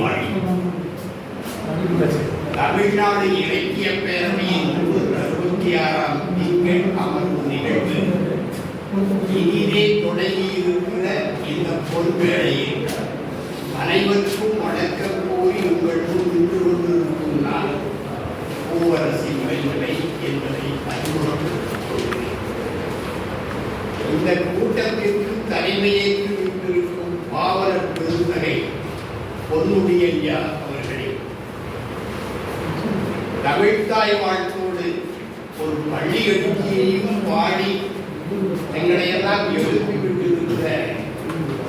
உயிரே தமிழ்நாடு இலக்கிய பேரவையின் அறுபத்தி ஆறாம் திங்கள் அமர்வு நிகழ்வு. இனிதே தொடங்கி இருக்கிற இந்த பொறுப்பேடையில் அனைவருக்கும் வணக்கம் கூறி உங்கள் முன் நின்று கொண்டிருக்கும் நான் பூவரசி முறைகளை என்பதை அறிமுகப்படுத்திக் கொள்கிறேன். இந்த கூட்டத்திற்கு தலைமையை நின்றிருக்கும் பாவலர் பெருந்தகை பொன்முடி ஐயா அவர்களே. தமிழ்தாய் வாழ்த்தோடு ஒரு பள்ளி எழுச்சியையும் பாடி எங்களை எல்லாம் எழுப்பி விட்டிருக்கிற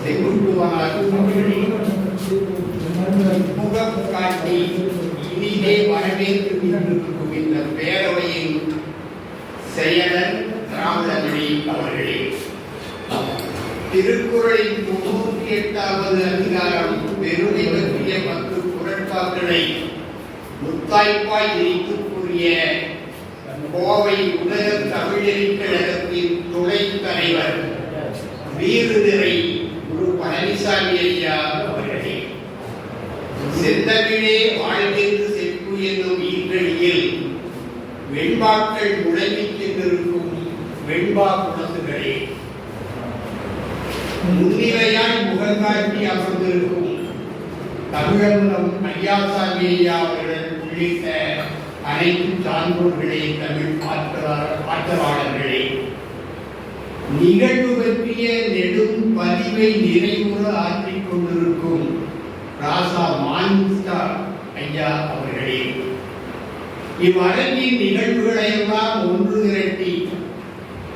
செங்குட்டுவனார் முகம் காட்டி இனிதே வரவேற்று நின்றிருக்கும் இந்த பேரவையின் செயலர் திராவிடமணி அவர்களே. திருக்குறளின் முன்னூற்றி எட்டாவது அதிகாரம் பெருமை பற்றிய பத்து குரட்பாக்களை முத்தாய்ப்பாய் இணைத்து கூறிய கோவை உலக தமிழறிஞர் கழகத்தின் துணை தலைவர் வீறுநிறை குரு பழனிசாமி ஐயா அவர்களே. செந்தமிழே வாழ்கின்ற செப்பு என்னும் ஈன்றடியில் வெண்பாக்கள் முழங்கிக் கொண்டிருக்கும் வெண்பா குணத்துகளே முன்னிலையாய் முகங்காட்டி அமர்ந்திருக்கும் தமிழகம் ஐயாசாமி அவர்கள் உள்ளிட்ட அனைத்து சான்றோர்களே தமிழ் ஆற்றலாளர் ஆற்றலாளர்களே நிகழ்வு பற்றிய நெடும் பதிவை நிறைவுற ஆற்றிக் கொண்டிருக்கும் ராசா மான்ஸ்டா ஐயா அவர்களே. இவ்வழங்கின் நிகழ்வுகளையெல்லாம் ஒன்று திரட்டி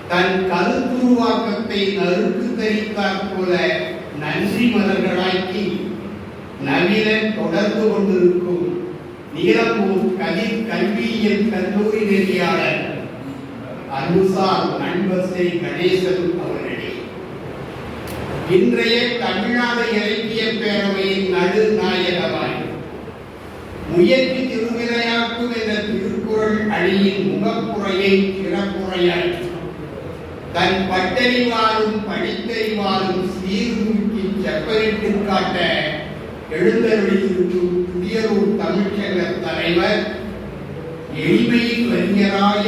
தன் கருத்துருவாக்கத்தை நறுக்கு தரித்தாற் போல நன்றி மலர்களாக்கி நவீன தொடர்பு கொண்டிருக்கும் நீலம்பூர் கதிர் கல்வியியல் கல்லூரி நெறியாளர் அன்புசார் நண்பசை கணேசன் அவர்களே. இன்றைய தமிழ்நாடு இலக்கிய பேரவையின் நடுநாயகமாய் முயற்சி திருவிளையாட்டும் என்ற திருக்குறள் அணியின் முகப்புறையை சிறப்புரையாற்றி தன் பட்டறிவாலும் படித்தறிவாலும் சீர்தூக்கி செப்பரிட்டு காட்ட எழுந்தருளியிருக்கும் புதியரூர் தமிழ்ச்சங்க தலைவர் எளிமையின் வறிஞராய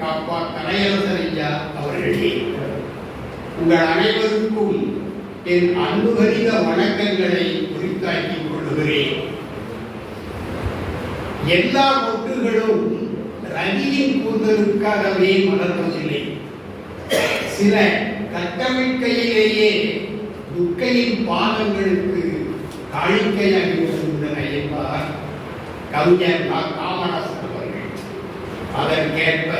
காப்பா கலையரசர் ஐயா அவர்களே. உங்கள் அனைவருக்கும் என் அன்புகரித வணக்கங்களை குறித்தாக்கிக் கொள்கிறேன் எல்லா மொட்டுகளும் ரவியின் கூந்தலுக்காகவே மலர்வதில்லை. சில கட்டமைக்கையிலேயே துக்கையின் பாதங்களுக்கு காணிக்கையாகி வருகின்றன என்பார் கவிஞர் காமராசர் அவர்கள். அதற்கேற்ப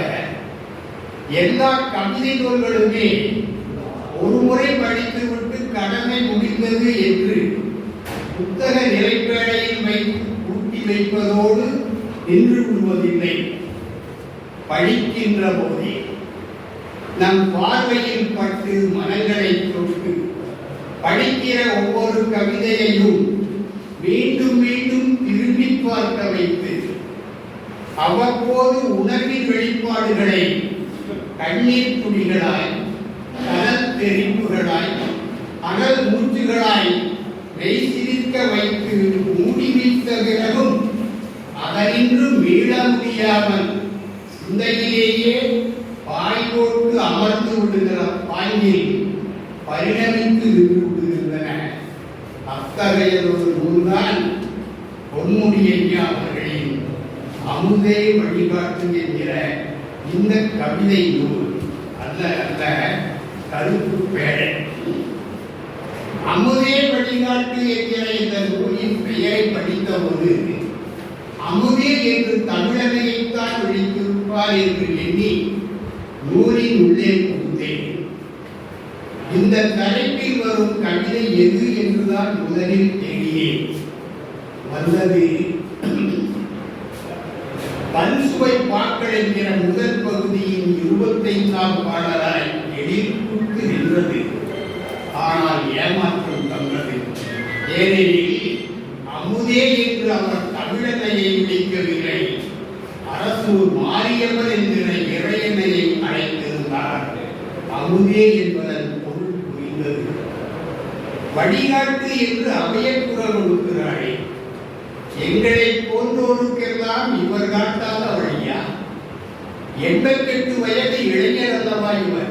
எல்லா கவிதை நூல்களுமே ஒரு முறை படித்துவிட்டு கடமை முடிந்தது என்று புத்தக நிலைப்பேடையில் வைத்து கூட்டி வைப்பதோடு நின்று கொள்வதில்லை. படிக்கின்ற போதே நம் பார்வையில் பட்டு மனங்களை தொட்டு படிக்கிற ஒவ்வொரு கவிதையையும் மீண்டும் மீண்டும் திரும்பி பார்க்க வைத்து அவ்வப்போது உணர்வின் வெளிப்பாடுகளை கண்ணீர் துளிகளாய் கடல் தெரிப்புகளாய் அகல் மூச்சுகளாய் மெய் சிரிக்க வைத்து மூடி வைத்த பிறகும் அதனின்று மீள முடியாமல் சிந்தையிலேயே அமர்ந்து விடுகிற பாங்கில் பரிணமித்து நின்று விடுகின்றன அத்தகையதொரு நூல்தான் பொன்முடி ஐயா அவர்களின் அமுதே வழிபாட்டு என்கிற இந்த கவிதை நூல். அல்ல அல்ல கருப்பு பேழை. அமுதே வழிகாட்டு என்கிற இந்த நூலின் பெயரை படித்தபோது அமுதே என்று தமிழகையைத்தான் விழித்திருப்பார் என்று எண்ணி ஊரின் உள்ளே புகுந்தேன் இந்த தலைப்பில் வரும் கவிதை எது என்றுதான் முதலில் தேடினேன் வந்தது பன்சுவை பாக்கள் என்கிற முதல் பகுதியின் இருபத்தைந்தாம் பாடலாய் எதிர்ப்புக்கு நின்றது. ஆனால் ஏமாற்றம் தந்தது. ஏனெனில் அமுதே என்று அவர் தமிழனையை விളിக்கவில்லை அரசூர் மாறியவர் என்கிற இறை அங்கே என்பதன் பொருள் புரிந்தது. வழிகாட்டு என்று அவையக்குரல் கொடுக்கிறாரே எங்களை போன்றோருக்கெல்லாம் இவர் காட்டாத வழியா? எண்பத்தெட்டு வயது இளைஞர் அல்லவா இவர்?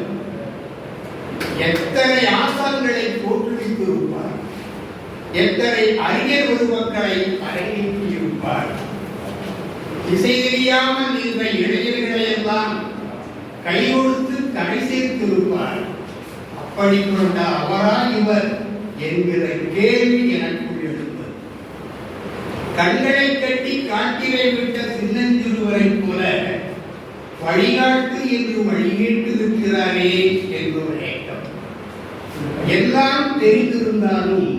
எத்தனை ஆசான்களை தோற்றுவித்திருப்பார் எத்தனை அறிஞர் பெருமக்களை அரங்கேற்றியிருப்பார் திசை தெரியாமல் இருந்த இளைஞர்களை எல்லாம் கை கொடுத்து சேர்த்திருப்பார் அப்படி அப்படிப்பட்ட அவரா இவர் என்கிற கேள்வி எனக்குள் எழுந்தது. கண்களை கட்டி காட்டிலே விட்ட சின்னஞ்சிறுவரை போல வழிகாட்டு என்று வழிகேட்டு இருக்கிறாரே ஒரு ஏக்கம். எல்லாம் தெரிந்திருந்தாலும்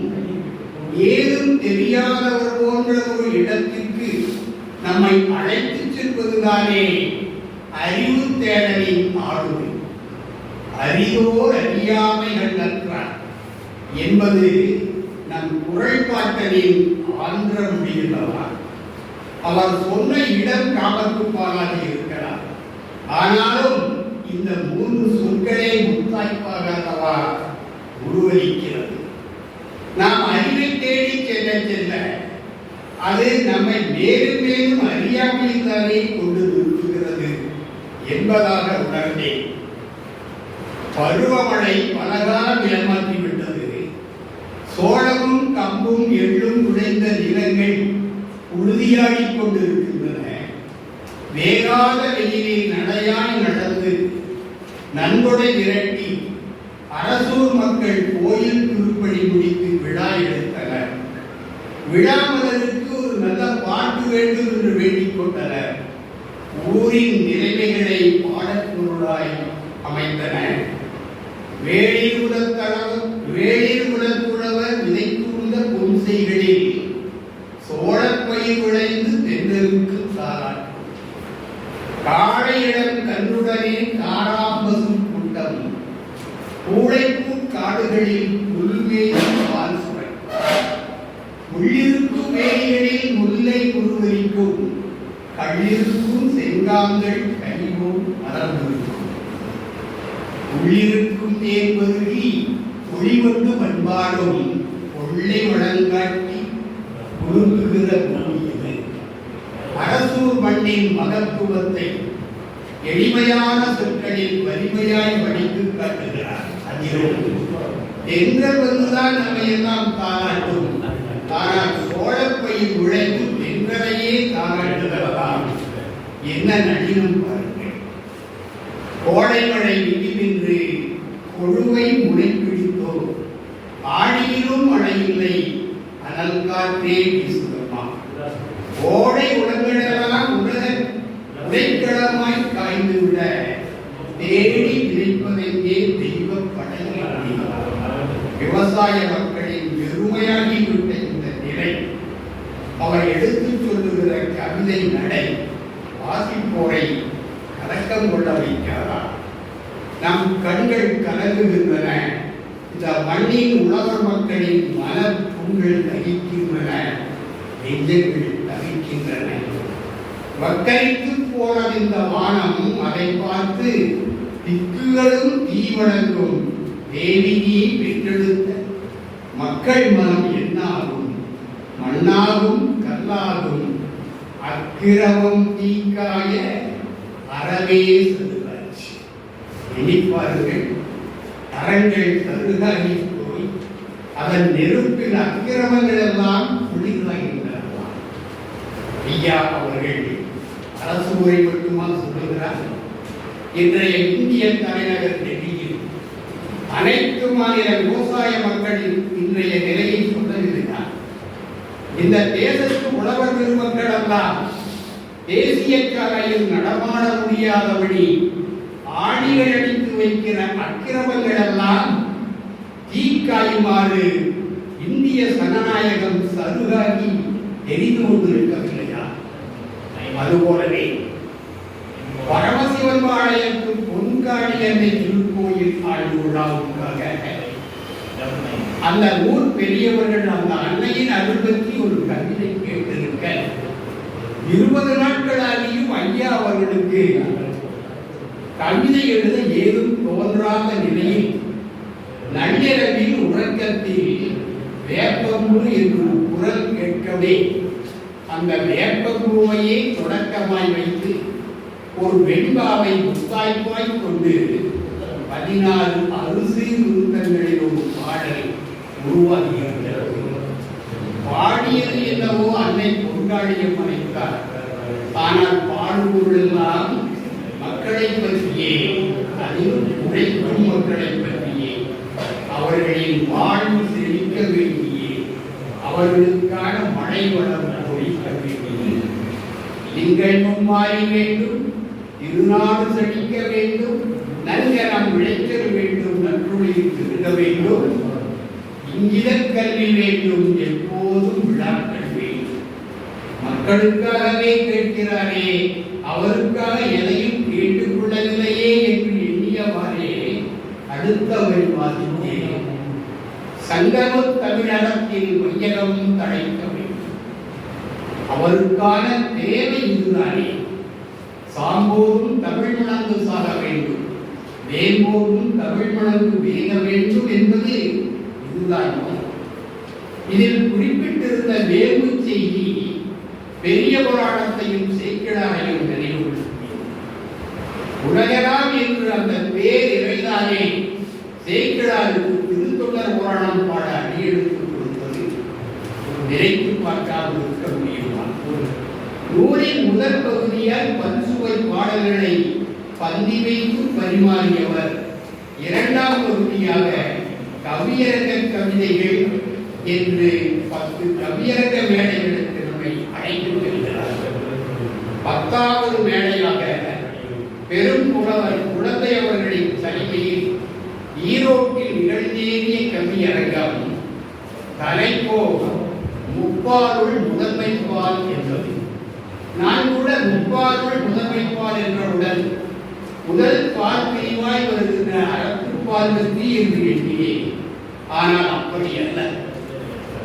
ஏதும் தெரியாதவர் போன்ற ஒரு இடத்திற்கு நம்மை அழைத்துச் செல்வதுதானே அறிவு தேடலின் ஆளுமை. அறிவோர் அறியாமைகள் நன்றார் என்பது நம் குறைபாட்டலின் ஆந்திர முடியல்லவா அவர் சொன்ன இடம் காமத்து பாலாக ஆனாலும் இந்த மூன்று சொற்களே முத்தாய்ப்பாக அல்லவா உருவளிக்கிறது. நாம் அறிவை தேடி செல்ல செல்ல அது நம்மை மேலும் மேலும் அறியாமல் தானே கொண்டு நிறுத்துகிறது என்பதாக உணர்ந்தேன். பருவமழை பலகாலம் ஏமாற்றிவிட்டது. சோழமும் சோளமும் கம்பும் எள்ளும் உடைந்த நிலங்கள் உறுதியாகிக் கொண்டிருக்கின்றன. வேகாத வெயிலில் நடையாய் நடந்து நன்கொடை விரட்டி அரசூர் மக்கள் கோயில் திருப்பணி முடித்து விழா எடுத்தனர். விழா மலருக்கு ஒரு நல்ல பாட்டு வேண்டும் என்று வேண்டிக் கொண்டனர். ஊரின் நிலைமைகளை பாடப்பொருளாய் அமைத்தனர் வேளிர் குலத்தளவர் வேளிர் குலத்துழவர் விதைத்துள்ள பொன்செய்களில் சோழப்பயிர் விளைந்து தென்னருக்கு சாராட்டும் காளையிடம் கன்றுடனே காராம்பசும் கூட்டம் கூடைப்பூர் காடுகளில் புல்மேயும் பால் சுவை. உள்ளிருக்கும் வேலிகளில் முல்லை உருவரிக்கும் கள்ளிருக்கும் செங்காங்கள் கனிவும் மலர்ந்திருக்கும். உள்ளிருக்கும் தேன் பருகி ஒளிவந்து பண்பாடும் கொள்ளை வழங்காட்டி குறுங்குகிற பூமி அரசூர் மண்ணின் மகத்துவத்தை எளிமையான சொற்களில் வலிமையாய் வடித்து காட்டுகிறார். அதிலும் தென்றல் வந்துதான் நம்மை எல்லாம் தாராட்டும் ஆனால் சோழப்பையில் உழைத்து தென்றலையே தாராட்டுகிறதாம் என்ன நடினம் பாருங்கள். கோடை மழை முனைப்பிடித்தோ ஆடியிலும் மழை இல்லை அனல் காற்றே வீசுகிறமா ஓடை உலகளெல்லாம் உலக உடைக்கிழமாய் காய்ந்து விட தேடி விதைப்பதையே தெய்வ படையில் விவசாய மக்களின் வெறுமையாகிவிட்ட இந்த நிலை. அவர் எடுத்துச் சொல்லுகிற கவிதை நடை வாசிப்போரை கலக்கம் கொள்ள வைக்காதா நம் கண்கள் கலங்குகின்றன. இந்த மண்ணின் உலக மக்களின் மன புண்கள் தகிக்கின்றன. நெஞ்சங்கள் தகிக்கின்றன வக்கரித்து போனது இந்த வானம் அதை பார்த்து திக்குகளும் தீவழங்கும் தேவியை பெற்றெடுத்த. மக்கள் மனம் என்னாகும்? மண்ணாகும் கல்லாகும். அக்கிரமம் தீக்காய அறவே இனிப்பார்கள். அரங்கை கருகாகி போய் அதன் நெருப்பின் அக்கிரமங்கள் எல்லாம் குளிர்வாகின்றன ஐயா அவர்கள் அரசு உரை மட்டுமா சொல்லுகிறார். இன்றைய இந்திய தலைநகர் டெல்லியில் அனைத்து மாநில விவசாய மக்களின் இன்றைய நிலையை சொல்லவில்லைதான் இந்த தேசத்து உழவர் பெருமக்கள் எல்லாம் தேசிய சாலையில் நடமாட முடியாதபடி ஆணிகள் வைக்கிற அக்கிரமங்கள் எல்லாம் தீக்காயுமாறு இந்திய சனநாயகம் சருகாகி தெரிந்து கொண்டிருக்கவில்லையா? அதுபோலவே பரமசிவன் பாளையத்து பொன்காடி என்ற திருக்கோயில் ஆய்வு விழாவுக்காக அந்த ஊர் பெரியவர்கள் அந்த அன்னையின் அருள்பற்றி ஒரு கவிதை கேட்டிருக்க. இருபது நாட்களாகியும் ஐயா அவர்களுக்கு கவிதை எழுத ஏதும் தோன்றாத நிலையில் நள்ளிரவில் உறக்கத்தில் வேப்பமுறு என்று குரல் கேட்கவே அந்த வேப்பம்பூவையே தொடக்கமாய் வைத்து ஒரு வெண்பாவை முத்தாய்ப்பாய் கொண்டு பதினாறு அரிசி விருத்தங்களில் ஒரு பாடலை உருவாக்கியிருக்கிறது பாடியது என்னவோ அன்னை பொங்காளியம் அமைத்தார் ஆனால் பாடுபொருளெல்லாம் மக்களை பற்றியே அதிலும் உழைக்கும் மக்களை பற்றியே அவர்களின் வாழ்வு செழிக்க வேண்டிய அவர்களுக்கான மழை வளம் பொழிக்க வேண்டியே. லிங்கமும் மாறி வேண்டும் திருநாடு செழிக்க வேண்டும் நல்கரம் விளைச்சல் வேண்டும் நற்றுழியில் திருக வேண்டும். இங்கிதக் கல்வி வேண்டும் எப்போதும் விழாக்கள் வேண்டும். மக்களுக்காகவே கேட்கிறாரே அவருக்காக எதையும் அடுத்த வரி வாசித்தேன் சங்கம தமிழகத்தில் வையகம் தழைக்க வேண்டும். அவருக்கான தேவை இதுதானே. சாம்போதும் தமிழ் மணந்து சாக வேண்டும். வேம்போதும் தமிழ் மணந்து வேக வேண்டும் என்பது இதுதான் இதில் குறிப்பிட்டிருந்த வேம்பு செய்தி பெரிய புராணத்தையும் சேக்கிழாரையும் நினைவுபடுத்தியது உலகராம் என்று அந்த பேர் இறைதானே சேக்கிழாருக்கு திருத்தொண்டர் புராணம் பாட அடியெடுத்து கொடுத்தது நினைத்து பார்க்காமல் இருக்க முடியுமா? நூலின் முதல் பகுதியால் பன்சுவை பாடல்களை பந்தி வைத்து பரிமாறியவர். இரண்டாம் பகுதியாக கவியரங்க கவிதைகள் என்று பத்து கவியரங்க மேடை நம்மை அழைத்து செல்கிறார் பத்தாவது மேடையாக பெரும் புலவர் குழந்தை அவர்களின் தலைமையில் ஈரோட்டில் நிகழ்ந்தேறிய கவியரங்கம் தலைப்போ முப்பாருள் முதன்மைப்பால் என்பது நான் கூட முப்பாருள் முதன்மைப்பால் என்றவுடன் முதல் பால் பிரிவாய் வருகின்ற அறத்துப்பால் பற்றி என்று எண்ணினேன் ஆனால் அப்படி அல்ல.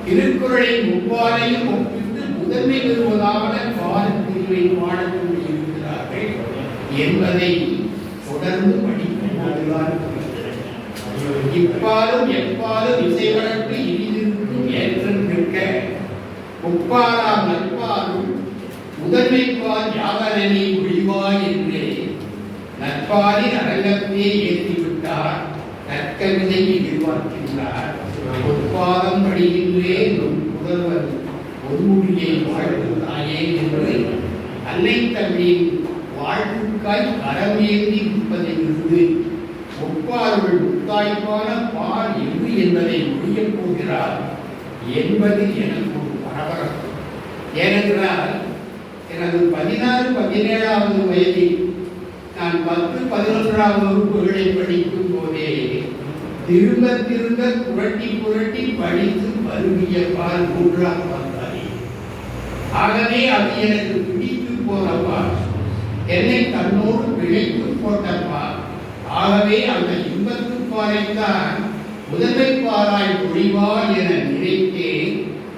திருக்குறளை முப்பாலையும் ஒப்பிட்டு முதன்மை பெறுவதாக பாடப்பிரிவை பாடத்தில் இருக்கிறார்கள் என்பதை தொடர்ந்து படிக்கும்போதுதான் இப்பாலும் எப்பாலும் இசைவழக்கு இனிதிருக்கும் ஏற்றம் நிற்க முப்பாலாம் நட்பாலும் முதன்மைப்பால் யாவரணி ஒழிவாய் என்று நட்பாலின் அரங்கத்தே ஏற்றி நற்கவிதையை எதிர்பார்க்கின்றார் பொற்பாதம் படிகின்றே முதல்வர் புதல்வர் பொன்முடியை வாழ்வு தாயே என்று அன்னை தமிழின் வாழ்வுக்காய் அறமேந்தி இருப்பதிலிருந்து ஒப்பார்கள் முத்தாய்ப்பான பால் எது என்பதை முடியப் போகிறார் என்பது எனக்கு ஒரு பரபரப்பு ஏனென்றால் எனது பதினாறு பதினேழாவது வயதில் நான் பத்து பதினொன்றாம் வகுப்புகளை படிக்கும் போதே திரும்ப திரும்ப புரட்டி புரட்டி படித்து பருகிய பால் மூன்றாம் வந்தாரி ஆகவே அது எனக்கு பிடித்து போனப்பா என்னை தன்னோடு பிழைத்து போட்டப்பா ஆகவே அந்த இன்பத்து பாலைத்தான் முதன்மை பாலாய் பொழிவாள் என நினைத்தே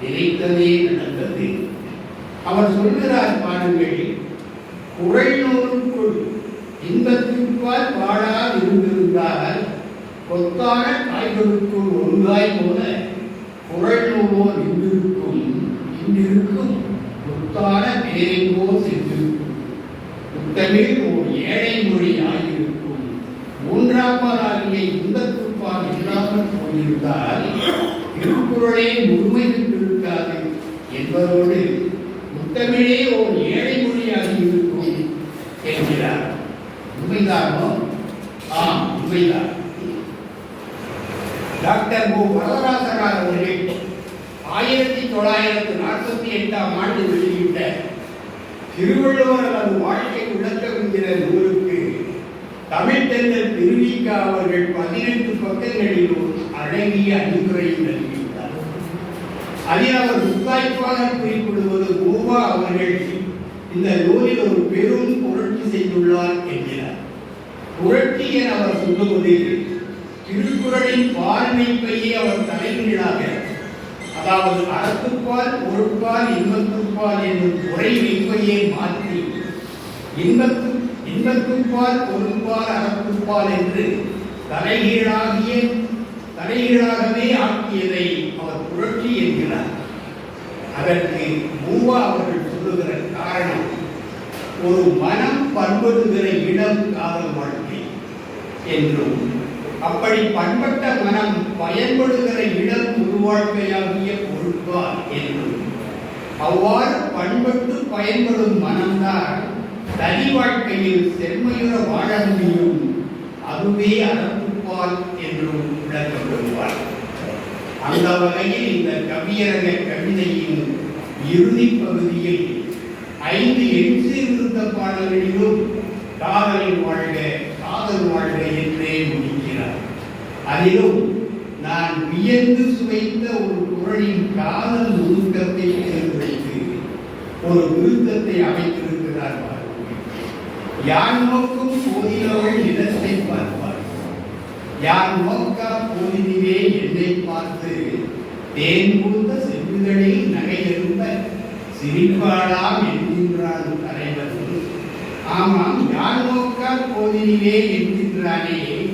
நினைத்ததே நடந்தது. அவர் சொல்கிறார் பாருங்கள் குரல் நூலுக்குள் இன்பத்திற்கால் பாழா இருந்திருந்தால் கொத்தான காய்களுக்குள் ஒன்றாய் போல குரல் நூலோ நின்றிருக்கும் இன்றிருக்கும் கொத்தான பேரெங்கோ சென்றிருக்கும். முத்தமிழ் ஓர் ஏழை மொழி ஆகியிருக்கும் இந்த இன்பத்துப்பால் இல்லாமல் போயிருந்தால் திருக்குறளே முழுமை பெற்றிருக்காது என்பதோடு முத்தமிழே ஓர் ஏழை மொழியாக இருக்கும் என்கிறார். உண்மைதானோ? ஆம் உண்மைதான். டாக்டர் மு. வரதராசனார் அவர்கள் ஆயிரத்தி தொள்ளாயிரத்து நாற்பத்தி எட்டாம் ஆண்டு வெளியிட்ட திருவள்ளுவர் அது வாழ்க்கை விளக்கம் என்கிற நூலுக்கு தமிழ்தெந்தல் திருவிக்கா அவர்கள் பதினெட்டு பக்கங்களிலும் அழகிய அறிவுரையை நல்கியுள்ளார் அதில் அவர் முத்தாய்ப்பாக குறிப்பிடுவது கோவா அவர்கள் இந்த நூலில் ஒரு பெரும் புரட்சி செய்துள்ளார் என்கிறார். புரட்சி என அவர் சொல்லுவதில் திருக்குறளின் பால்மைப்பையே அவர் தலைகீழாக அதாவது அறத்துப்பால் பொருட்பால் இன்பத்துப்பால் என்னும் குறை வைப்பையே மாற்றி இன்பத்து இன்பத்துப்பால் பொருட்பால் அறத்துப்பால் என்று தலைகீழாகிய தலைகீழாகவே ஆக்கியதை அவர் புரட்சி என்கிறார். அதற்கு மூவா அவர்கள் சொல்லுகிற காரணம் ஒரு மனம் பண்படுகிற இடம் காதல் வாழ்க்கை என்றும் அப்படி பண்பட்ட மனம் பயன்படுகிற இடம் உருவாழ்க்கையாகிய பொருட்பால் என்றும் அவ்வாறு பண்பட்டு பயன்படும் மனம்தான் தனி வாழ்க்கையில் செம்மையுற வாழ முடியும் அதுவே அறத்துப்பால் என்றும் விளக்கப்படுவார். அந்த வகையில் இந்த கவியரக கவிதையின் இறுதி பகுதியில் ஐந்து எண் சீர்திருத்த பாடல்களிலும் காதலில் வாழ்க காதல் வாழ்வை என்றே முடிக்கிறார் அதிலும் நான் வியந்து சுவைத்த ஒரு குரலின் காதல் நுணுக்கத்தை தேர்ந்தெடுத்து ஒரு விருத்தத்தை அமைத்திருக்கிறார் யார் நோக்கும் போதிலவள் இடத்தை பார்ப்பார் யார் நோக்கா போதினிலே என்னை பார்த்து தேன் பூத்த செவ்விகளில் நகையெழுந்த சிரிப்பாடாம் என்கின்றான் தலைவர். ஆமாம் யார் நோக்கா போதினிலே என்கின்றானே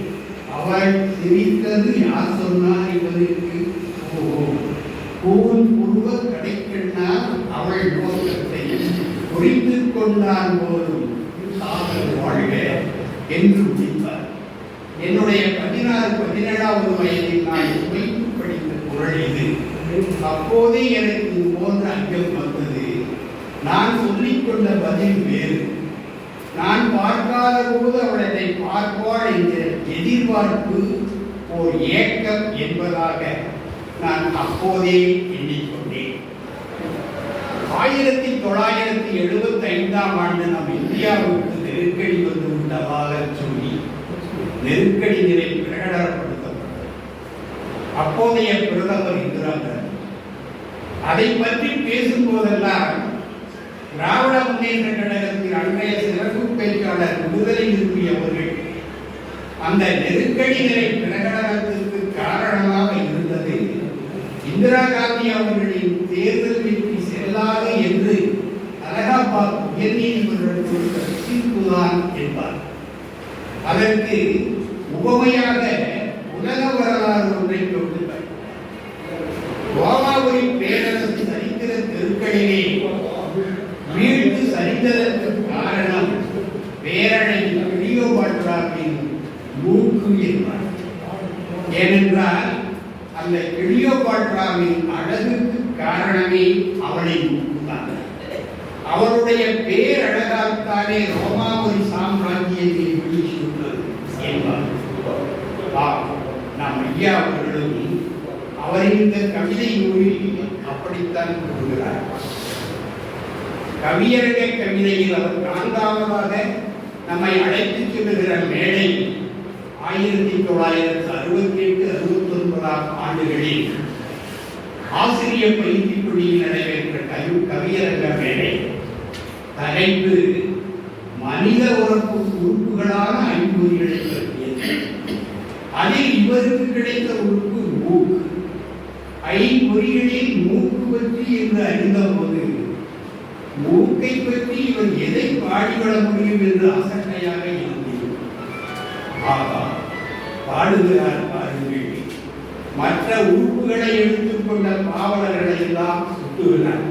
அவள் சிரித்தது யார் சொன்னார் இவனுக்கு ஓ பூன் புருவ அவள் நோக்கத்தை குறித்துக் கொண்டான் போதும். காதல் வாழ்க என்று முடிப்பார். என்னுடைய பதினாறு பதினேழாவது வயதில் நான் வைத்து படித்த குரல் இது. அப்போதே எனக்கு இது போன்ற அங்கம் வந்தது. நான் சொல்லிக்கொண்ட பதில் வேறு. நான் பார்க்காத போது அவள் என்னை பார்ப்பாள் என்கிற எதிர்பார்ப்பு ஓர் ஏக்கம் என்பதாக நான் அப்போதே எண்ணிக்கொண்டேன். ஆயிரத்தி தொள்ளாயிரத்தி எழுபத்தி ஐந்தாம் ஆண்டு நம் இந்தியாவுக்கு நெருக்கடி வந்து விட்டதாக சொல்லி நெருக்கடி நிலை பிரகடனப்படுத்தப்பட்டது. அப்போதைய பிரதமர் இந்திரா காந்தி. அதை பற்றி பேசும்போதெல்லாம் திராவிட முன்னேற்ற கழகத்தின் அண்மைய சிறப்பு பேச்சாளர் விடுதலை நிறுவி அவர்கள் அந்த நெருக்கடி நிலை பிரகடனத்திற்கு காரணமாக இருந்தது. இந்திரா காந்தி அவர்களின் தேர்தல் வெற்றி செல்லாது என்று அலகாபாத் உயர்நீதிமன்றம் கொடுத்த தீர்ப்புதான் என்பார். அதற்கு உபமையாக உலக வரலாறு ஒன்றை கொடுத்தார் ரோமாபுரி பேரரசு சரித்திர தெருக்களிலே வீழ்ந்து சரிந்ததற்கு காரணம் பேரழை கிளியோபாட்ராவின் மூக்கு என்பார் ஏனென்றால் அந்த கிளியோபாட்ராவின் அழகுக்கு காரணமே அவளின் மூக்குதான் அவருடைய பேரழகால்தானே ரோமாபுரி சாம்ராஜ்யத்தை வீழ்ச்சியுள்ளது என்பார் ஆம், நம் ஐயா அவர்களும் அவரின் இந்த கவிதை நூலில் அப்படித்தான் கொள்கிறார் கவியரங்க கவிதையில் அவர் நான்காவதாக நம்மை அழைத்துச் செல்லுகிற மேடை ஆயிரத்தி தொள்ளாயிரத்தி அறுபத்தி எட்டு அறுபத்தி ஒன்பதாம் ஆண்டுகளில் ஆசிரிய பயிற்சி குழுவில் நடைபெற்ற கவி கவியரங்க மேடை. தலைப்பு மனித உறப்பு உறுப்புகளான ஐம்பொறிகளை பற்றியது. அதில் இவருக்கு கிடைத்த உறுப்பு மூக்கு. பற்றி என்று அறிந்த போது மூக்கை பற்றி இவர் எதை பாடிவிட முடியும் என்று அசட்டையாக இருந்தது ஆகா பாடுகிறார் பாருங்கள். மற்ற உறுப்புகளை எடுத்துக்கொண்ட பாவலர்களை எல்லாம் சுட்டுகிறார்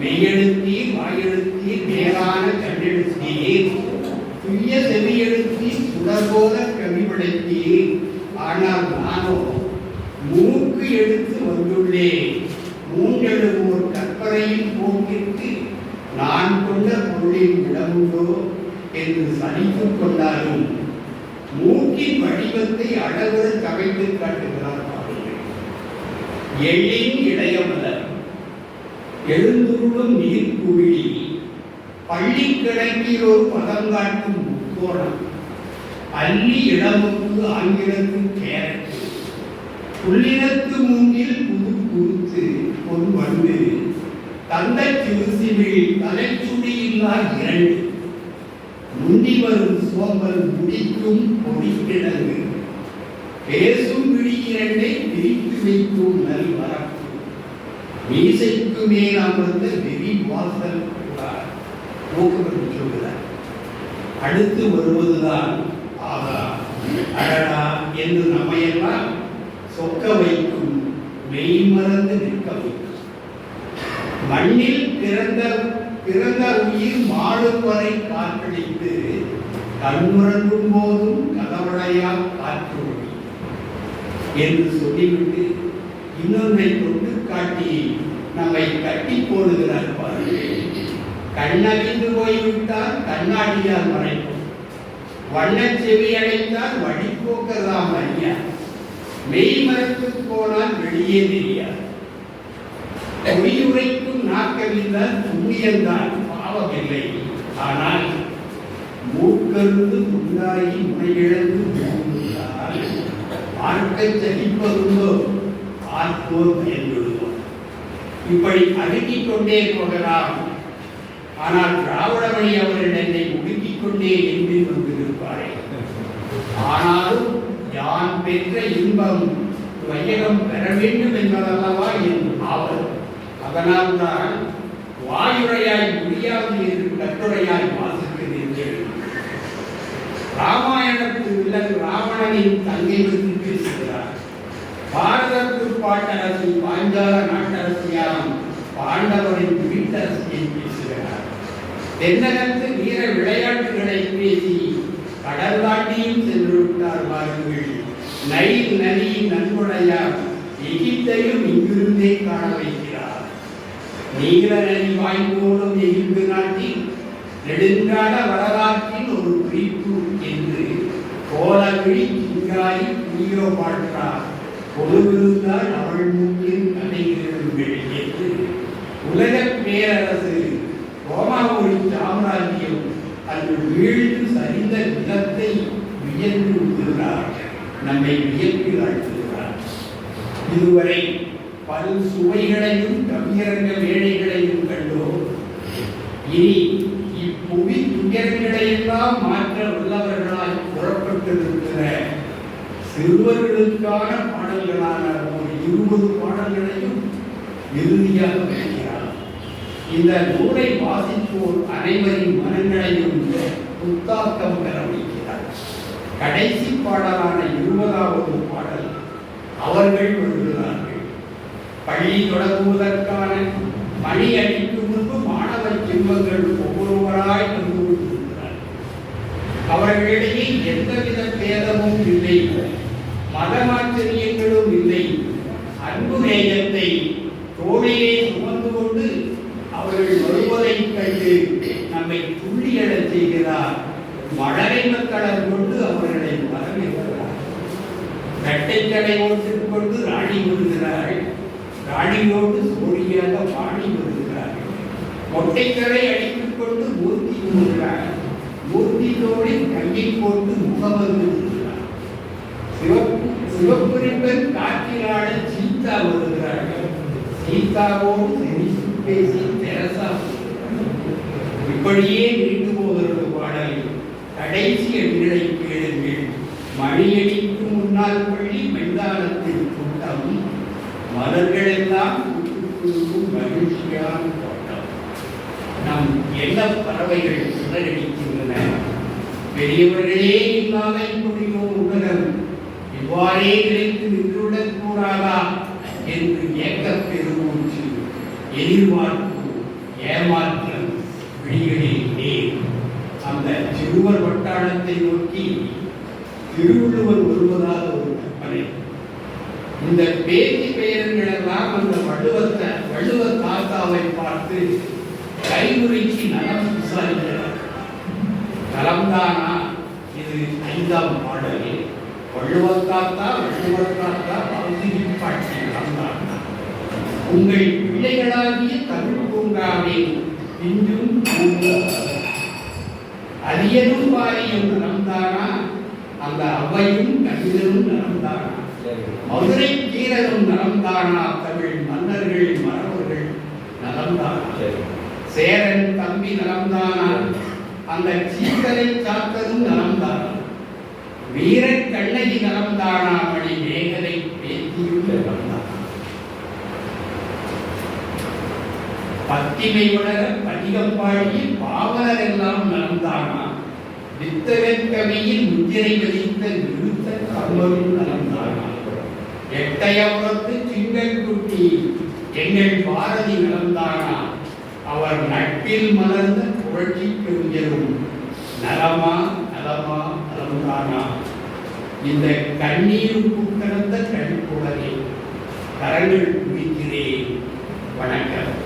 மெய்யெழுத்தி வாயெழுத்தி மேலான கண்ணெழுத்தீர் துய்ய செவியெழுத்தி சுடர்போல கவி ஆனால் நானோ மூக்கு எடுத்து வந்துள்ளேன் மூன்றெழுவோர் கற்பனையின் போக்கிற்கு நான் கொண்ட பொருளின் இடமுண்டோ என்று கொண்டாலும் மூக்கின் வடிவத்தை அழகுடன் கவைத்து காட்டுகிறார் பாருங்கள். எழின் இளையமலர் எழுந்துருளும் நீர்க்குவிழி பள்ளி கிழக்கில் ஒரு பதங்காட்டும் முக்கோணம் அள்ளி இடமுக்கு ஆங்கிலத்து கேரட்டு புள்ளினத்து மூங்கில் புது குருத்து பொன் வண்டு தந்தை சிறுசிமிழ் தலைச்சுடி இல்லா இரண்டு. வரும் முடிக்கும் பொடிக்கிழங்கு பேசும் விழியிரண்டை விரித்து வைக்கும் நல் வரப்பு. மீசைக்கு மேல் அமர்ந்த வெறி வாசல் கூடார் போக்குவரத்து சொல்கிறார். அடுத்து வருவதுதான் ஆகா அடடா என்று நம்மையெல்லாம் சொக்க வைக்கும் மெய்மறந்து நிற்க வைக்கும். மண்ணில் பிறந்த பிறந்த உயிர் மாடும் வரை காற்றடித்து கண்முறங்கும் போதும் கதவடையா காற்று என்று சொல்லிவிட்டு இன்னொன்றை தொட்டு காட்டி நம்மை கட்டி போடுகிறார் பாருங்கள் கண்ணகிந்து போய்விட்டால் கண்ணாடியால் மறைப்போம். வண்ண செவி அடைந்தால் வழிபோக்கெல்லாம் அறியா மெய் மரத்து போனால் வெளியே தெரியாது. பொய்யுரைக்கும் நாக்கவில்லை புண்ணியம்தான் பாவமில்லை ஆனால் மூக்கருந்து உண்டாகி முனையிழந்து மூழ்குகிறார் பார்க்கச் சலிப்பதுண்டோ பார்ப்போர் பயன்படுவோம் இப்படி அடுக்கிக் கொண்டே போகலாம். ஆனால் திராவிடமணி அவர்கள் என்னை ஒடுக்கிக் கொண்டே என்று வந்திருப்பாரே. ஆனாலும் யான் பெற்ற இன்பம் வையகம் பெற வேண்டும் என்பதல்லவா என் ஆவல் அதனால்தான் வாயுரையாய் முடியாது என்று கட்டுரையாய் வாசிக்கிறீர்கள் ராமாயணத்தில் உள்ள ராவணனின் தங்கை பற்றி பேசுகிறார் பாரதத்து பாட்டரசி பாஞ்சால நாட்டரசியாம் பாண்டவரின் வீட்டரசியை பேசுகிறார். தென்னகத்து வீர விளையாட்டுகளை பேசி கடல் தாண்டியும் சென்று விட்டார் வாருங்கள் நை நதியின் நன்கொடையார் எகிப்தையும் இங்கிருந்தே காண வைக்கிறார். நீல நதி வாய்ப்போடும் எகிப்து நாட்டில் நெடுங்கால வரலாற்றின் ஒரு குறிப்பு கோலவிழி சிங்காரி புலியோ பாட்டார் பொதுவிருந்தால் அவள் மூக்கில் கதைகளுங்கள் என்று உலக பேரரசு ரோமாபுரி சாம்ராஜ்யம் அது வீழ்ந்து சரிந்த நிலத்தை வியந்து விடுகிறார் நம்மை வியப்பில் ஆழ்த்துகிறார். இதுவரை பல் சுவைகளையும் கவியரங்க வேலைகளையும் கண்டோம். இனி இப்புவி துயரங்களையெல்லாம் மாற்ற உள்ளவர்களாய் புறப்பட்டிருக்கிற சிறுவர்களுக்கான பாடல்களான ஒரு இருபது பாடல்களையும் இறுதியாக வைக்கிறார் இந்த நூலை வாசிப்போர் அனைவரின் மனங்களையும் புத்தாக்கம் பெற வைக்கிறார். கடைசி பாடலான இருபதாவது பாடல் அவர்கள் வருகிறார்கள் பள்ளி தொடங்குவதற்கான மணி அளிக்கும் முன்பு மாணவ செல்வங்கள் ஒவ்வொருவராய் வந்து கொண்டிருக்கிறார்கள் அவர்களிடையே எந்தவித பேதமும் இல்லை. மதமாச்சரியங்களும் இல்லை. அன்பு நேயத்தை தோழியை சுமந்து கொண்டு அவர்கள் வருவதைக் கண்டு நம்மை துள்ளியடச் செய்கிறார். மழலை மக்களர் கொண்டு அவர்களை வரவேற்கிறார். கட்டைக்கடை ஓட்டுக் கொண்டு ராணி வருகிறாள். ராணியோடு சோழியாக பாடி வருகிறார்கள் மொட்டைக்கடை அடி கொண்டு மூர்த்தி கூறுகிறார் மூர்த்தியோடு கையை போட்டு முகமது சிவப்பு சிவப்புரிப்பன் காற்றிலாட சீதா வருகிறார்கள் சீதாவோடு செவிசு பேசி தெரசா இப்படியே நீண்டு போகிறது பாடல் கடைசி எண்களை கேளுங்கள். மணியடிக்கு முன்னால் பள்ளி மைதானத்தில் கூட்டம். மலர்களெல்லாம் மகிழ்ச்சியான என்ன பறவைகள் சிதறடிக்கின்றன பெரியவர்களே இல்லாத முடியும் உலகம். இவ்வாறே நினைத்து நின்றுவிடக் கூடாதா என்று ஏக்கப் பெருமூச்சு. எதிர்பார்ப்பு ஏமாற்றம் விழிகளில் அந்த சிறுவர் வட்டாரத்தை நோக்கி திருவள்ளுவர் வருவதாக ஒரு கற்பனை. இந்த பேச்சு பெயர்கள் எல்லாம் அந்த வள்ளுவத்தை வள்ளுவர் தாத்தாவை பார்த்து கைமுறைக்கு நலம் விசாரிக்கிறார் நலம்தானா? இது ஐந்தாம் பாடல் வள்ளுவத்தாத்தா வள்ளுவத்தாத்தா பகுதியின் பாட்சி நலம்தான்? உங்கள் பிள்ளைகளாகிய தமிழ் பூங்காவே இன்றும் பூங்கா அரியனும் பாரியும் நலம்தானா? அந்த அவ்வையும் கவிதனும் நலம்தானா? மதுரை கீரரும் நலம்தானா? தமிழ் மன்னர்கள் மரபர்கள் நலம்தானா? சரி சேரன் தம்பி நலம்தானால் அந்த சீக்கரை சாத்ததும் நலம்தானால் வீரன் கண்ணகி நலம்தானா மணி மேகலை பேத்தியும் நலம்தானா. பத்திமை உலக பதிகம் பாடிய பாவலர் எல்லாம் நலம்தானா வித்தகன் கவியில் முத்திரை பதித்த நிறுத்த கர்மரும் நலம்தானா எட்டயபுரத்து சிங்கக்குட்டி எங்கள் பாரதி நலம்தானா அவர் நட்பில் மலர்ந்த புரட்சி பெருஞ்சரும் நலமா நலமா நலம்தானா? இந்த கண்ணீர் கணந்த கண் குழலை கரங்கள் குவிக்கிறேன். வணக்கம்.